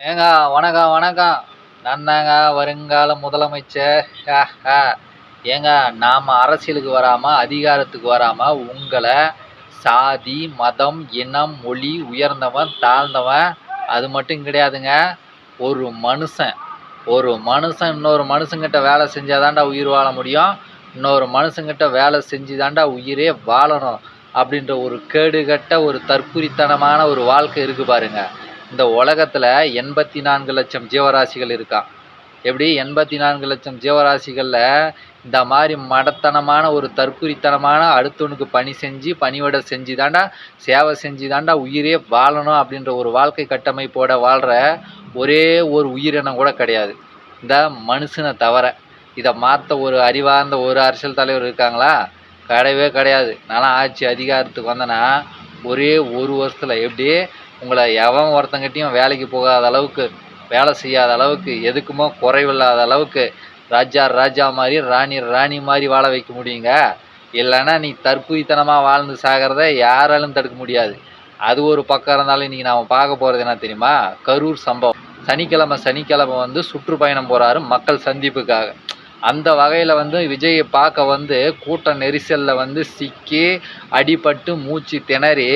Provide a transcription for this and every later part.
ஏங்க வணக்கம் வணக்கம் நான் தாங்க வருங்கால முதலமைச்சர். ஏங்க நாம் அரசியலுக்கு வராமல் அதிகாரத்துக்கு வராமல் உங்களை சாதி மதம் இனம் மொழி உயர்ந்தவன் தாழ்ந்தவன் அது மட்டும் கிடையாதுங்க. ஒரு மனுஷன். ஒரு மனுஷன் இன்னொரு மனுஷங்கிட்ட வேலை செஞ்சால் தாண்டா உயிர் வாழ முடியும். இன்னொரு மனுஷங்கிட்ட வேலை செஞ்சு தாண்டா உயிரே வாழணும். அப்படின்ற ஒரு கேடுகட்ட ஒரு தற்குறித்தனமான ஒரு வாழ்க்கை இருக்குது பாருங்கள் இந்த உலகத்தில் எண்பத்தி நான்கு லட்சம் ஜீவராசிகள் இருக்கான் எப்படி? எண்பத்தி நான்கு லட்சம் ஜீவராசிகளில் இந்த மாதிரி மடத்தனமான ஒரு தற்குறித்தனமான அடுத்தவனுக்கு பணி செஞ்சு பணிவிட செஞ்சு தாண்டா சேவை செஞ்சு தாண்டா உயிரே வாழணும் அப்படின்ற ஒரு வாழ்க்கை கட்டமைப்போட வாழ்கிற ஒரே ஒரு உயிரினம் கூட கிடையாது. இந்த மனுஷனை தவிர. இதை மாற்ற ஒரு அறிவார்ந்த ஒரு அரசியல் தலைவர் இருக்காங்களா? கிடையவே கிடையாது. நான்லாம் ஆட்சி அதிகாரத்துக்கு வந்தேன்னா ஒரே ஒரு வருஷத்தில் எப்படி உங்களை எவன் ஒருத்தங்கிட்டையும் வேலைக்கு போகாத அளவுக்கு வேலை செய்யாத அளவுக்கு எதுக்குமோ குறைவில்லாத அளவுக்கு ராஜா ராஜா மாதிரி ராணி ராணி மாதிரி வாழ வைக்க முடியுங்க. இல்லைன்னா நீ தற்குறித்தனமாக வாழ்ந்து சாகிறத யாராலும் தடுக்க முடியாது. அது ஒரு பக்கம் இருந்தாலும் இன்றைக்கி நாம் பார்க்க போகிறது என்ன தெரியுமா? கரூர் சம்பவம். சனிக்கிழமை சனிக்கிழமை வந்து சுற்றுப்பயணம் போகிறாரு மக்கள் சந்திப்புக்காக. அந்த வகையில் வந்து விஜயை பார்க்க வந்து கூட்ட நெரிசலில் வந்து சிக்கி அடிபட்டு மூச்சு திணறி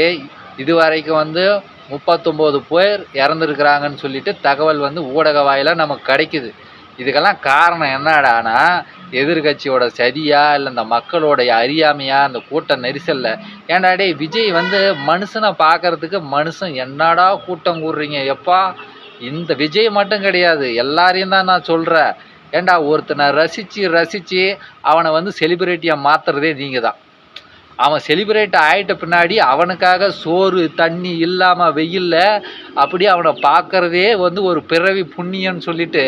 இது வரைக்கும் வந்து முப்பத்தொம்போது பேர் இறந்துருக்குறாங்கன்னு சொல்லிட்டு தகவல் வந்து ஊடக வாயிலாக நமக்கு கிடைக்குது. இதுக்கெல்லாம் காரணம் என்னடானா எதிர்கட்சியோட சதியா இல்லை இந்த மக்களோடைய அறியாமையா? அந்த கூட்ட நெரிசலில்? ஏன்டா டேய் விஜய் வந்து மனுஷனை பார்க்கறதுக்கு மனுஷன் என்னடா கூட்டம் கூடுறீங்க? எப்பா இந்த விஜய் மட்டும் கிடையாது. எல்லாரையும் தான் நான் சொல்கிறேன் ஏன்டா ஒருத்தனை ரசித்து ரசித்து அவனை வந்து செலிபிரிட்டியாக மாற்றுறதே நீங்கள் தான் அவன் செலிப்ரேட் ஆகிட்ட பின்னாடி அவனுக்காக சோறு தண்ணி இல்லாமல் வெயிலில் அப்படி அவனை பார்க்குறதே வந்து ஒரு பிறவி புண்ணியம்னு சொல்லிட்டு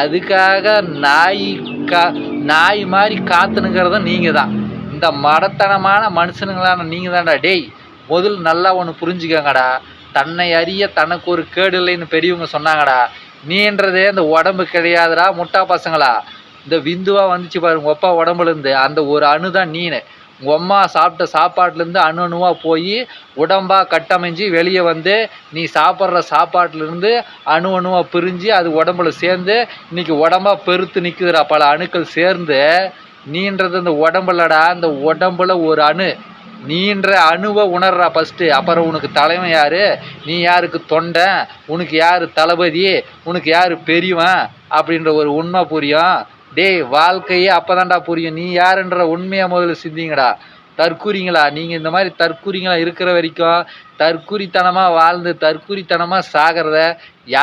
அதுக்காக நாய் கா நாய் மாதிரி காத்துனுங்கிறத நீங்கள் தான் இந்த மடத்தனமான மனுஷனுங்களான நீங்கள் தான்டா டேய் முதல் நல்லா ஒன்று புரிஞ்சுக்கங்கடா. தன்னை அறிய தனக்கு ஒரு கேடு இல்லைன்னு பெரியவங்க சொன்னாங்கடா. நீன்றதே இந்த உடம்பு கிடையாதுடா முட்டா பசங்களா. இந்த விந்துவாக வந்துச்சு பாருங்க ஒப்பா அப்பா உடம்புலேருந்து அந்த ஒரு அணு தான் நீனு. உங்கள் அம்மா சாப்பிட்ட சாப்பாட்டிலேருந்து அணு அணுவாக போய் உடம்பாக கட்டமைஞ்சு வெளியே வந்து நீ சாப்பிட்ற சாப்பாட்டிலேருந்து அணு அணுவாக பிரிஞ்சு அது உடம்புல சேர்ந்து இன்னைக்கு உடம்பாக பெருத்து நிற்குதுடா பல அணுக்கள் சேர்ந்து நீன்றது இந்த உடம்புலடா. அந்த உடம்புல ஒரு அணு. நீன்ற அணுவை உணர்றா ஃபஸ்ட்டு அப்புறம் உனக்கு தலைமை யார்? நீ யாருக்கு தொண்டை? உனக்கு யார் தளபதி? உனக்கு யார் பெரியவன்? அப்படின்ற ஒரு உண்மை புரியும். டேய் வாழ்க்கையே அப்போதான்டா புரியும். நீ யாருன்ற உண்மையை முதல்ல சிந்திங்கடா. தற்கூறிங்களா? நீங்கள் இந்த மாதிரி தற்கூறிங்களா இருக்கிற வரைக்கும் தற்கூறித்தனமாக வாழ்ந்து தற்கூறித்தனமாக சாகிறத